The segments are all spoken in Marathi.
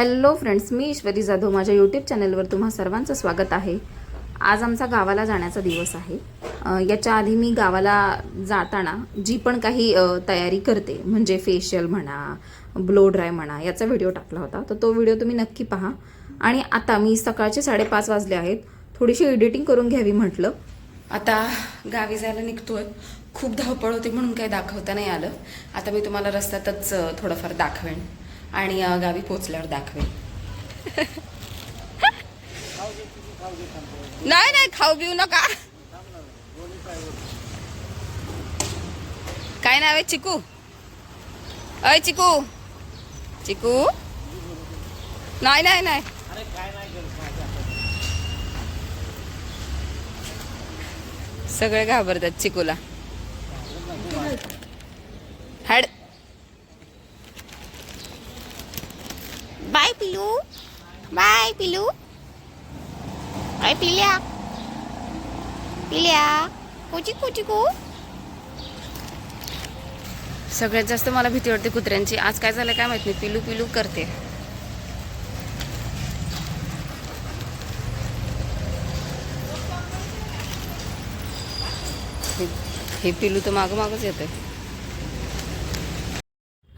हॅलो फ्रेंड्स मी ईश्वरी जाधव. माझ्या यूट्यूब चॅनलवर तुम्हा सर्वांचं स्वागत आहे. आज आमचा गावाला जाण्याचा दिवस आहे. याच्या आधी मी गावाला जाताना जी पण काही तयारी करते म्हणजे फेशियल म्हणा ब्लो ड्राय म्हणा याचा व्हिडिओ टाकला होता. तर तो व्हिडिओ तुम्ही नक्की पहा. आणि आता मी सकाळचे साडेपाच वाजले आहेत. थोडीशी एडिटिंग करून घ्यावी म्हटलं. आता गावी जायला निघतोय. खूप धावपळ होती म्हणून काही दाखवता नाही आलं. आता मी तुम्हाला रस्त्यातच थोडंफार दाखवेन. आणि गावी पोचल्यावर दाखवेल नाही नाही खाऊ पिऊ नका. काय नाव आहे चिकू? अय चिकू. चिकू? नाही नाही नाही. सगळे घाबरतात चिकूला. हॅड. बाय पिलू बाय पिलू काय पिल्या पिल्या कोची कोची को सगळ्यात जास्त मला भीती वाटते कुत्र्यांची. आज काय झालं काय माहीत नाही. पिलू पिलू करते. हे- हे पिलू तर मागं मागच येतंय.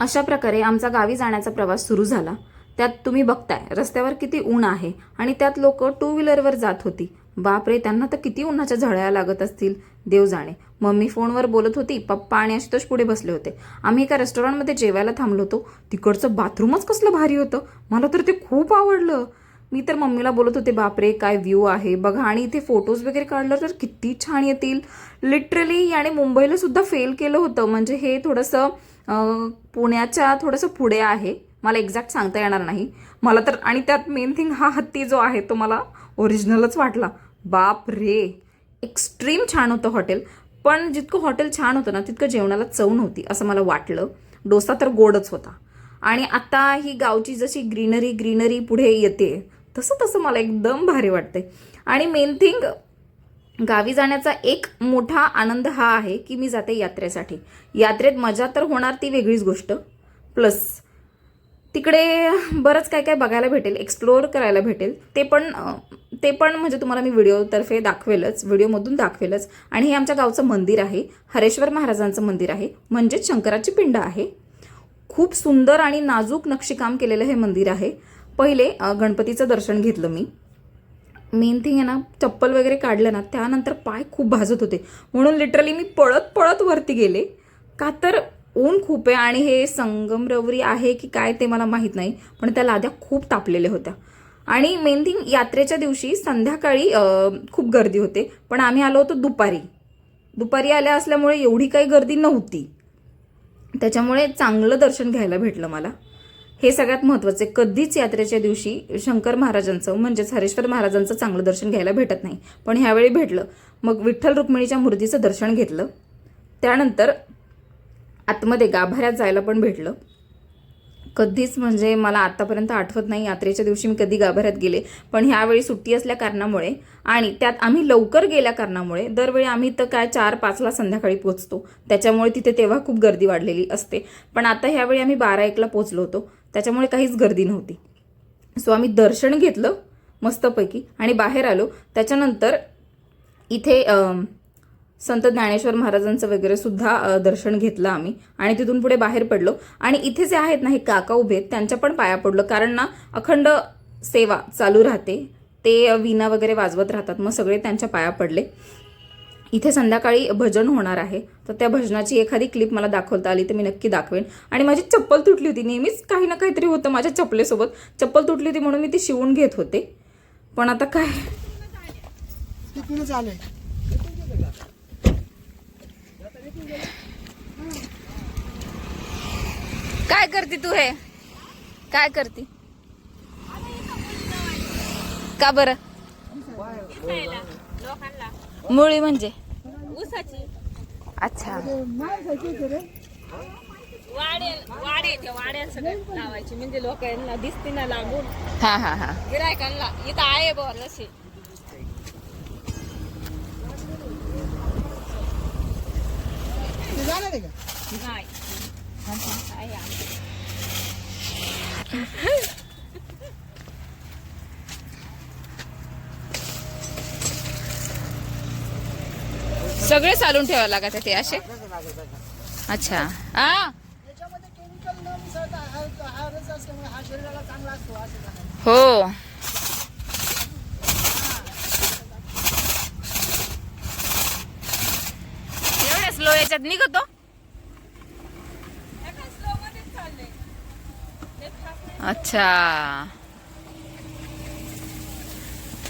अशा प्रकारे आमचा गावी जाण्याचा प्रवास सुरू झाला. त्यात तुम्ही बघताय रस्त्यावर किती ऊन आहे आणि त्यात लोक टू व्हीलरवर जात होती. बापरे त्यांना तर किती उन्हाच्या झळ्या लागत असतील. देव जाणे. मम्मी फोनवर बोलत होती पप्पा आणि आशुतोष पुढे बसले होते. आम्ही एका रेस्टॉरंटमध्ये जेवायला थांबलो होतो. तिकडचं बाथरूमच कसलं भारी होतं. मला तर ते खूप आवडलं. मी तर मम्मीला बोलत होते बापरे काय व्ह्यू आहे. बघा आणि इथे फोटोज वगैरे काढलं तर किती छान येतील. लिटरली याने मुंबईला सुद्धा फेल केलं होतं. म्हणजे हे थोडंसं पुण्याच्या थोडंसं पुढे आहे. मला एक्झॅक्ट सांगता येणार नाही. मला तर आणि त्यात मेन थिंग हा हत्ती जो आहे तो मला ओरिजिनलच वाटला. बाप रे. एक्स्ट्रीम छान होतं हॉटेल. पण जितकं हॉटेल छान होतं ना तितकं जेवणाला चव नव्हती असं मला वाटलं. डोसा तर गोडच होता. आणि आता ही गावची जशी ग्रीनरी ग्रीनरी पुढे येते तसं तसं मला एकदम भारी वाटते आणि मेन थिंग गावी जाण्याचा एक मोठा आनंद हा आहे की मी जाते यात्रेसाठी. यात्रेत मजा तर होणार ती वेगळीच गोष्ट. प्लस तिकडे बरंच काय काय बघायला भेटेल एक्सप्लोअर करायला भेटेल. ते पण ते पण म्हणजे तुम्हाला मी व्हिडिओतर्फे दाखवेलच व्हिडिओमधून दाखवेलच. आणि हे आमच्या गावचं मंदिर आहे हरेश्वर महाराजांचं मंदिर आहे म्हणजेच शंकराची पिंड आहे. खूप सुंदर आणि नाजूक नक्षीकाम केलेलं हे मंदिर आहे. पहिले गणपतीचं दर्शन घेतलं मी. मेन थिंग आहे ना चप्पल वगैरे काढलं ना त्यानंतर पाय खूप भाजत होते. म्हणून लिटरली मी पळत पळत वरती गेले. का तर ऊन खूप आहे आणि हे संगमरवरी आहे की काय ते मला माहीत नाही पण त्या लाद्या खूप तापलेल्या होत्या. आणि मेन थिंग यात्रेच्या दिवशी संध्याकाळी खूप गर्दी होते पण आम्ही आलो होतो दुपारी. दुपारी आल्या असल्यामुळे एवढी काही गर्दी नव्हती. त्याच्यामुळे चांगलं दर्शन घ्यायला भेटलं मला. हे सगळ्यात महत्त्वाचे कधीच यात्रेच्या दिवशी शंकर महाराजांचं म्हणजेच हरेश्वर महाराजांचं चांगलं दर्शन घ्यायला भेटत नाही. पण ह्यावेळी भेटलं. मग विठ्ठल रुक्मिणीच्या मूर्तीचं दर्शन घेतलं. त्यानंतर आतमध्ये गाभाऱ्यात जायला पण भेटलं. कधीच म्हणजे मला आत्तापर्यंत आठवत नाही यात्रेच्या दिवशी मी कधी गाभाऱ्यात गेले. पण ह्यावेळी सुट्टी असल्या कारणामुळे आणि त्यात आम्ही लवकर गेल्या कारणामुळे दरवेळी आम्ही तर काय चार पाचला संध्याकाळी पोचतो त्याच्यामुळे तिथे तेव्हा खूप गर्दी वाढलेली असते. पण आता ह्यावेळी आम्ही बारा एकला पोचलो होतो. त्याच्यामुळे काहीच गर्दी नव्हती. सो आम्ही दर्शन घेतलं मस्तपैकी आणि बाहेर आलो. त्याच्यानंतर इथे संत ज्ञानेश्वर महाराजांचं वगैरे सुद्धा दर्शन घेतलं आम्ही. आणि तिथून पुढे बाहेर पडलो. आणि इथे जे आहेत ना हे काका उभे आहेत. त्यांच्या पण पाया पडलो. कारण ना अखंड सेवा चालू राहते. ते वीणा वगैरे वाजवत राहतात. मग सगळे त्यांच्या पाया पडले. इथे संध्याकाळी भजन होणार आहे. तर त्या भजनाची एखादी क्लिप मला दाखवता आली तर मी नक्की दाखवेन. आणि माझी चप्पल तुटली होती. नेहमीच काही ना काहीतरी होतं माझ्या चप्पलेसोबत चप्पल तुटली होती म्हणून मी ती शिवून घेत होते. पण आता काय तिकडूनच आलोय काय करते तू हे? काय करते? का बरं? मुळी म्हणजे? ऊसाची अच्छा. लावायची म्हणजे लोकांना दिसते ना लागून हा हा हा. गिरायकांना इथं आहे आहे का? नाही. सगळे चालून ठेवायला लागत ते असे? अच्छा. हा. हो. एवढ्या स्लो याच्यात निघतो? अच्छा.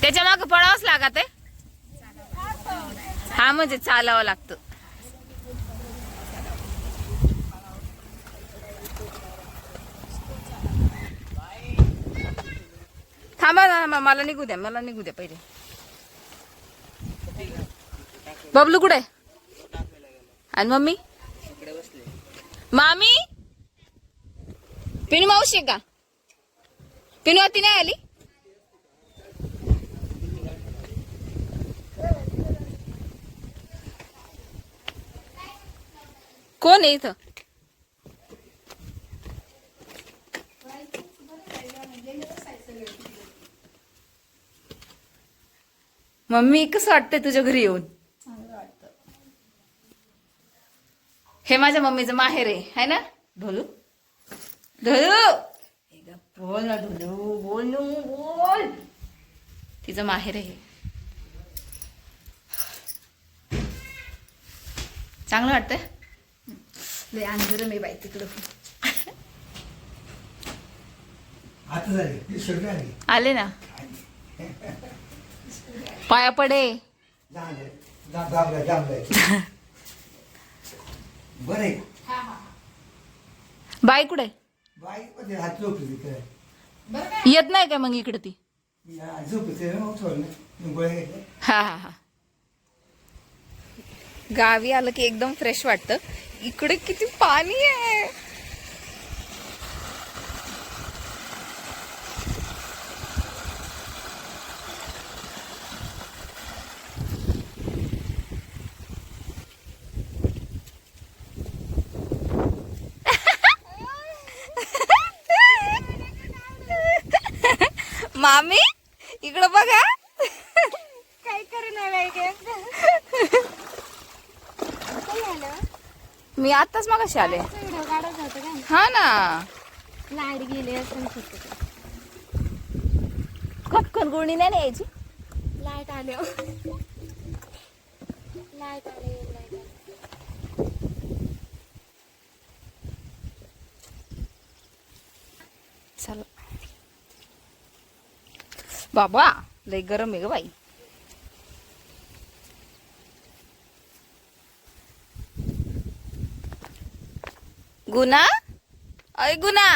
त्याच्यामागे पळावंच लागत आहे. हा म्हणजे चालावं लागतं. थांबा थांबा मला निघू द्या मला निघू द्या पहिले. बबलू कुठे? आणि मम्मी? मामी? पिणी मावशी आहे का? पिनवती नाही आली? कोण आहे इथं? मम्मी कसं वाटतंय तुझ्या घरी येऊन? हे माझ्या मम्मीचं माहेर आहे है ना? ढोलू ढोलू बोल ना ढोलू बोल ना, बोल. तिचं माहेर आहे. चांगलं वाटतंय? लय अंधर मी बाई तिकडं. आली. आले ना. पाया पडे. बरं आहे. बाई कुठे? हात झोपली येत नाही का मग इकडे ती? झोपते ना उठवलं गोळ्या घेतल्या. हा हा हा. गावी आलं की एकदम फ्रेश वाटतं. इकडे किती पाणी आहे. मामी इकडं बघा. काय करणार आहे मी आताच आले. काढत होतं काय हा ना. लाइट गेले असं कटकन गुळणी नाही ना यायची? लाइट आले. लाइट आले लाइट आले. चला. बाबा लय गरम आहे ग बाई. गुना? अय गुना.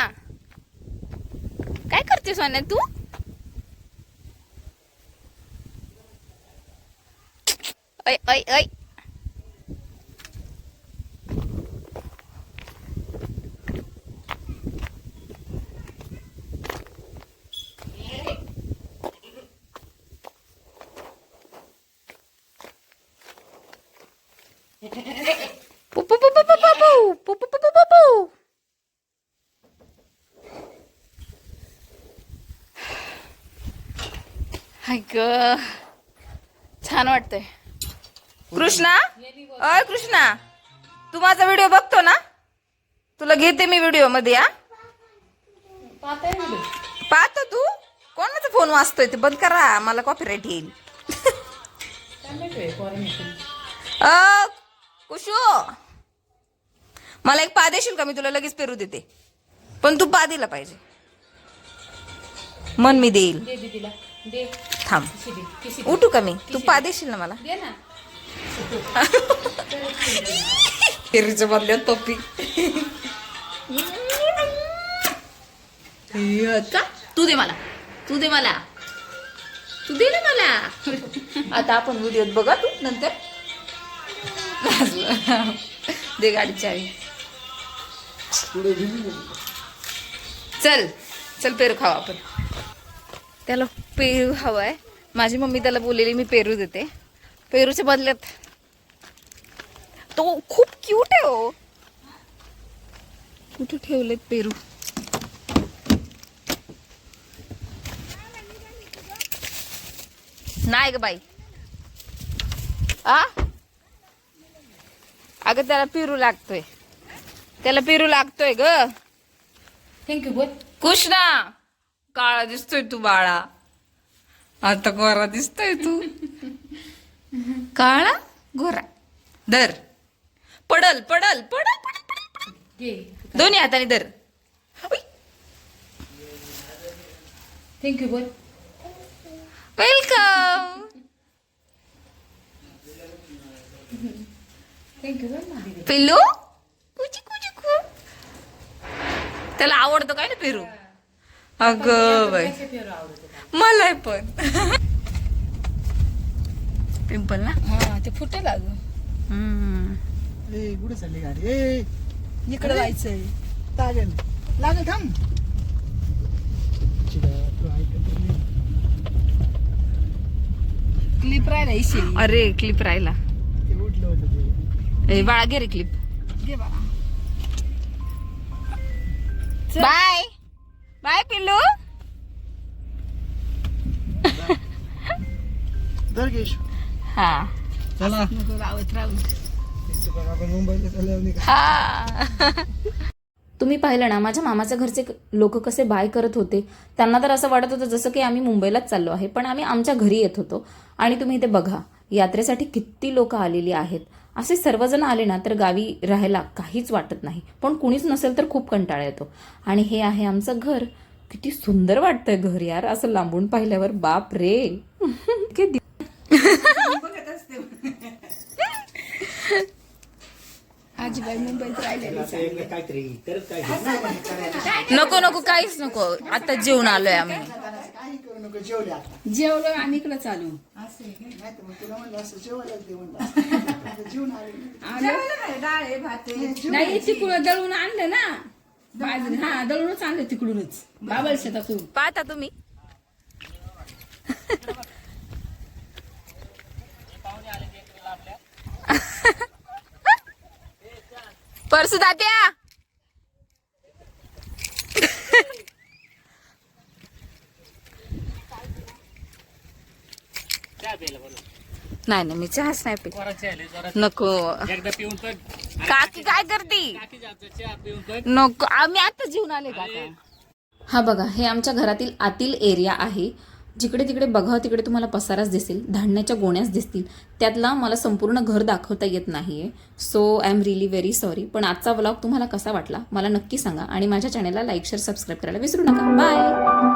काय करते सोन्या तू? ऐ ऐ ऐ हाय ग छान वाटतंय. कृष्णा? अय कृष्णा. तू माझा व्हिडिओ बघतो ना? तुला घेते मी व्हिडिओमध्ये या पाहतो तू कोणाचा फोन वाजतोय? ते बंद करा. मला कॉपीराईट येईल. अ कुशू! मला एक पा देशील का? मी तुला लगेच पेरू देते. पण तू पा दिला पाहिजे. मन मी देईल. थांब. उठू का मी? तू पा देशील ना मला? पेरूच्या बदल्यात पप्पी. का तू दे मला. तू दे मला. तू दे ना मला. आता आपण व्हिडिओत बघा तू नंतर. दे गाडी चावी चल चल पेरू खावा आपण. त्याला पेरू हवा आहे माझी मम्मी त्याला बोललेली मी पेरू देते. पेरूच्या बदल्यात तो खूप क्यूट आहे हो. कुठे ठेवलेत पेरू? नाही ग बाई. आ? अगं त्याला पिरू लागतोय. त्याला पिरू लागतोय ग. थँक्यू बोल खुश ना काळा दिसतोय तू बाळा. आता गोरा दिसतोय तू. काळा गोरा. धर. पडल पडल पडल पडल पडल पडल. दोन्ही हाताने धर. थँक्यू बोल वेलकम पिल्लू? कुची कुची कू. त्याला आवडतं काय ना पेरू? अगं बाई. मलाय पण. पिंपल ना? हा ते फुटेल अगं. हम्म. ए कुठे चालली गाडी? ए इकडे जायचंय. लागेल लागेल थांब. क्लिप राहिला अरे क्लिप राहिला. ए बाळा घे रे क्लिप घे बाळा. बाय. बाय पिल्लू. धर घेश हा. चला. नको लावत राहू. आपण मुंबईला चालल्यावर नाही का? हा. तुम्ही पाहिलं ना माझ्या मामाच्या घरचे लोक कसे बाय करत होते. त्यांना तर असं वाटत होतं जसं की आम्ही मुंबईलाच चाललो आहे पण आम्ही आमच्या घरी येत होतो. आणि तुम्ही इथे बघा यात्रेसाठी किती लोक आलेली आहेत. असे सर्वजण आले ना तर गावी राहायला काहीच वाटत नाही. पण कुणीच नसेल तर खूप कंटाळा येतो. आणि हे आहे आमचं घर. किती सुंदर वाटतंय घर यार. असं लांबून पाहिल्यावर बाप रे. किती आजीबाई मुंबईत राहिलेली नको नको काहीच नको. आता जेवण आलोय आम्ही. काही करू नको जेवले आणि इकडे चालू. नाही तर मग तुला म्हणलं असं जेवायला दे म्हणलं आता जेवण आले नाही तिकडून दळून आणलं ना. बाजरी हा दळूनच आणलं तिकडूनच. शेतातून. पाहता तुम्ही. परसू दात्या नाही नाही मी चहाच नाही पित. नको. काकी काय करती? नको. आम्ही आता जीवन आले काका हा बघा हे आमच्या घरातील आतील एरिया आहे. जिकडे तिकडे बघावं तिकडे तुम्हाला पसाराच दिसेल धान्याच्या गोण्याच दिसतील. त्यातला मला संपूर्ण घर दाखवता येत नाहीये. So I am really very sorry पण आजचा व्लॉग तुम्हाला कसा वाटला? मला नक्की सांगा. आणि माझ्या चॅनलला लाईक शेअर सबस्क्राईब करायला विसरू नका. बाय